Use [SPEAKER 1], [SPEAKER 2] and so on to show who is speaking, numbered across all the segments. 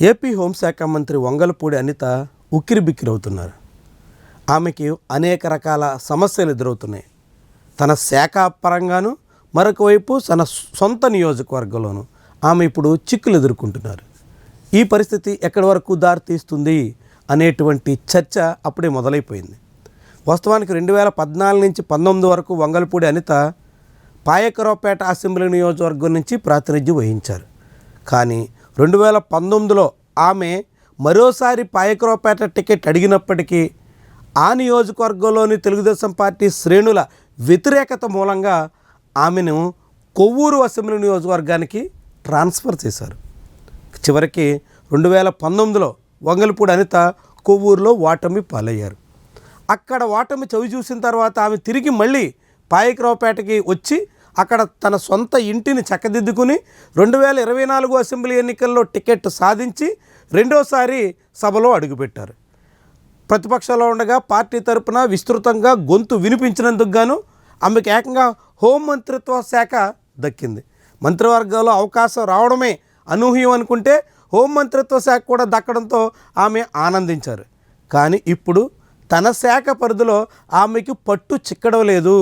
[SPEAKER 1] AP హోంశాఖ మంత్రి వంగలపూడి అనిత ఉక్కిరిబిక్కిరవుతున్నారు ఆమెకి అనేక రకాల సమస్యలు ఎదురవుతున్నాయి. తన శాఖ పరంగాను మరొక వైపు తన సొంత నియోజకవర్గంలోను ఆమె ఇప్పుడు చిక్కులు ఎదుర్కొంటున్నారు. ఈ పరిస్థితి ఎక్కడి వరకు దారితీస్తుంది అనేటువంటి చర్చ అప్పుడే మొదలైపోయింది. వాస్తవానికి రెండు వేల పద్నాలుగు నుంచి పంతొమ్మిది వరకు వంగలపూడి అనిత పాయకరావుపేట అసెంబ్లీ నియోజకవర్గం నుంచి ప్రాతినిధ్యం వహించారు. కానీ రెండు వేల పంతొమ్మిదిలో ఆమె మరోసారి పాయకరావుపేట టికెట్ అడిగినప్పటికీ ఆ నియోజకవర్గంలోని తెలుగుదేశం పార్టీ శ్రేణుల వ్యతిరేకత మూలంగా ఆమెను కొవ్వూరు అసెంబ్లీ నియోజకవర్గానికి ట్రాన్స్ఫర్ చేశారు. చివరికి రెండు వేల పంతొమ్మిదిలో వంగలపూడి అనిత కొవ్వూరులో ఓటమి పాలయ్యారు. అక్కడ ఓటమి చవి చూసిన తర్వాత ఆమె తిరిగి మళ్ళీ పాయకరావుపేటకి వచ్చి అక్కడ తన సొంత ఇంటిని చక్కదిద్దుకుని రెండు వేల ఇరవై నాలుగు అసెంబ్లీ ఎన్నికల్లో టికెట్ సాధించి రెండోసారి సభలో అడుగుపెట్టారు. ప్రతిపక్షంలో ఉండగా పార్టీ తరపున విస్తృతంగా గొంతు వినిపించినందుకు గాను ఆమెకు ఏకంగా హోంమంత్రిత్వ శాఖ దక్కింది. మంత్రివర్గంలో అవకాశం రావడమే అనూహ్యం అనుకుంటే హోంమంత్రిత్వ శాఖ కూడా దక్కడంతో ఆమె ఆనందించారు. కానీ ఇప్పుడు తన శాఖ పరిధిలో ఆమెకి పట్టు చిక్కడం లేదు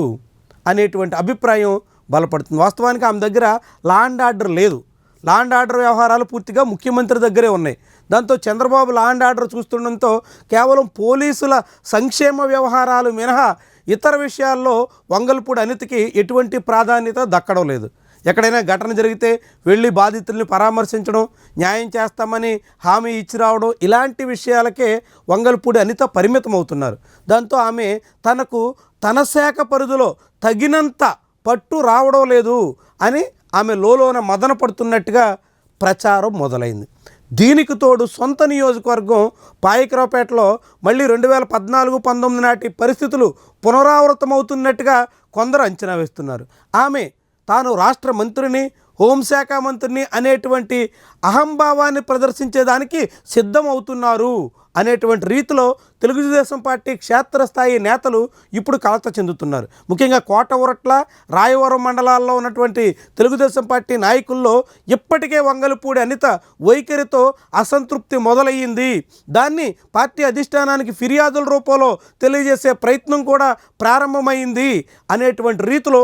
[SPEAKER 1] అనేటువంటి అభిప్రాయం బలపడుతుంది. వాస్తవానికి ఆమె దగ్గర లాండ్ ఆర్డర్ లేదు. లాండ్ ఆర్డర్ వ్యవహారాలు పూర్తిగా ముఖ్యమంత్రి దగ్గరే ఉన్నాయి. దాంతో చంద్రబాబు లాండ్ ఆర్డర్ చూస్తుండడంతో కేవలం పోలీసుల సంక్షేమ వ్యవహారాలు మినహా ఇతర విషయాల్లో వంగల్పూడి అనితికి ఎటువంటి ప్రాధాన్యత దక్కడం లేదు. ఎక్కడైనా ఘటన జరిగితే వెళ్ళి బాధితుల్ని పరామర్శించడం న్యాయం చేస్తామని హామీ ఇచ్చి రావడం ఇలాంటి విషయాలకే వంగల్పూడి అనిత పరిమితం అవుతున్నారు దాంతో ఆమె తనకు తన శాఖ పరిధిలో తగినంత పట్టు రావడం లేదు అని ఆమె లోలోన మదన పడుతున్నట్టుగా ప్రచారం మొదలైంది. దీనికి తోడు సొంత నియోజకవర్గం పాయకరావుపేటలో మళ్ళీ రెండు వేల పద్నాలుగు పంతొమ్మిది నాటి పరిస్థితులు పునరావృతమవుతున్నట్టుగా కొందరు అంచనా వేస్తున్నారు. ఆమె తాను రాష్ట్ర మంత్రిని హోంశాఖ మంత్రిని అనేటువంటి అహంభావాన్ని ప్రదర్శించేదానికి సిద్ధమవుతున్నారు. అనేటువంటి రీతిలో తెలుగుదేశం పార్టీ క్షేత్రస్థాయి నేతలు ఇప్పుడు కలత చెందుతున్నారు. ముఖ్యంగా కోట ఉరట్ల రాయవరం మండలాల్లో ఉన్నటువంటి తెలుగుదేశం పార్టీ నాయకుల్లో ఇప్పటికే వంగలపూడి అనిత వైఖరితో అసంతృప్తి మొదలయ్యింది. దాన్ని పార్టీ అధిష్టానానికి ఫిర్యాదుల రూపంలో తెలియజేసే ప్రయత్నం కూడా ప్రారంభమైంది అనేటువంటి రీతిలో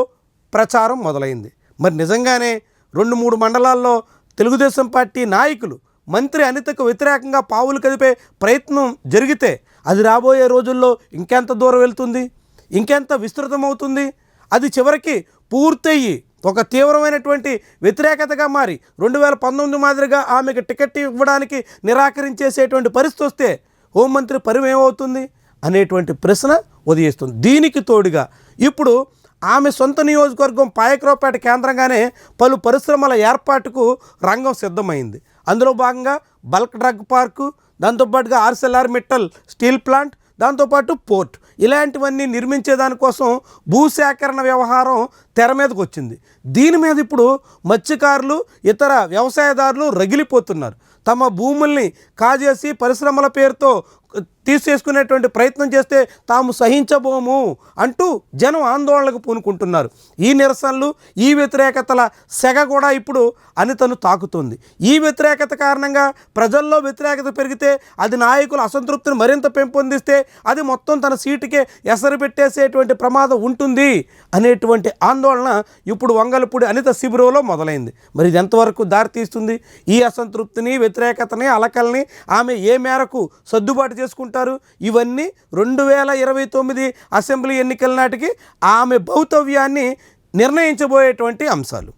[SPEAKER 1] ప్రచారం మొదలైంది. మరి నిజంగానే రెండు మూడు మండలాల్లో తెలుగుదేశం పార్టీ నాయకులు మంత్రి అనితకు వ్యతిరేకంగా పావులు కదిపే ప్రయత్నం జరిగితే అది రాబోయే రోజుల్లో ఇంకెంత దూరం వెళ్తుంది? ఇంకెంత విస్తృతమవుతుంది? అది చివరికి పూర్తయ్యి ఒక తీవ్రమైనటువంటి వ్యతిరేకతగా మారి రెండు వేల పంతొమ్మిది మాదిరిగా ఆమెకు టికెట్ ఇవ్వడానికి నిరాకరించేసేటువంటి పరిస్థితి వస్తే హోంమంత్రి పరిమ ఏమవుతుంది అనేటువంటి ప్రశ్న ఉదయిస్తుంది. దీనికి తోడుగా ఇప్పుడు ఆమె సొంత నియోజకవర్గం పాయక్రోపేట కేంద్రంగానే పలు పరిశ్రమల ఏర్పాటుకు రంగం సిద్ధమైంది. అందులో భాగంగా బల్క్ డ్రగ్ పార్కు దాంతోపాటుగా ఆర్సెల్ఆర్ మిట్టల్ స్టీల్ ప్లాంట్ దాంతోపాటు పోర్ట్. ఇలాంటివన్నీ నిర్మించే దానికోసం భూసేకరణ వ్యవహారం తెర మీదకి వచ్చింది. దీని మీద ఇప్పుడు మత్స్యకారులు ఇతర వ్యవసాయదారులు రగిలిపోతున్నారు. తమ భూముల్ని కాజేసి పరిశ్రమల పేరుతో తీసేసుకునేటువంటి ప్రయత్నం చేస్తే తాము సహించబోము అంటూ జనం ఆందోళనకు పూనుకుంటున్నారు. ఈ నిరసనలు ఈ వ్యతిరేకతల సెగ కూడా ఇప్పుడు అనితను తాకుతుంది. ఈ వ్యతిరేకత కారణంగా ప్రజల్లో వ్యతిరేకత పెరిగితే అది నాయకుల అసంతృప్తిని మరింత పెంపొందిస్తే అది మొత్తం తన సీటుకే ఎసరు పెట్టేసేటువంటి ప్రమాదం ఉంటుంది అనేటువంటి ఆందోళన ఇప్పుడు వంగలపూడి అనిత శిబిరంలో మొదలైంది. మరి ఇది ఎంతవరకు దారితీస్తుంది ఈ అసంతృప్తిని వ్యతిరేకతని అలకల్ని ఆమె ఏ మేరకు సర్దుబాటు చేసుకుంటారు ఇవన్నీ రెండు వేల ఇరవై తొమ్మిది అసెంబ్లీ ఎన్నికల నాటికి ఆమె భౌతవ్యాన్ని నిర్ణయించబోయేటువంటి అంశాలు.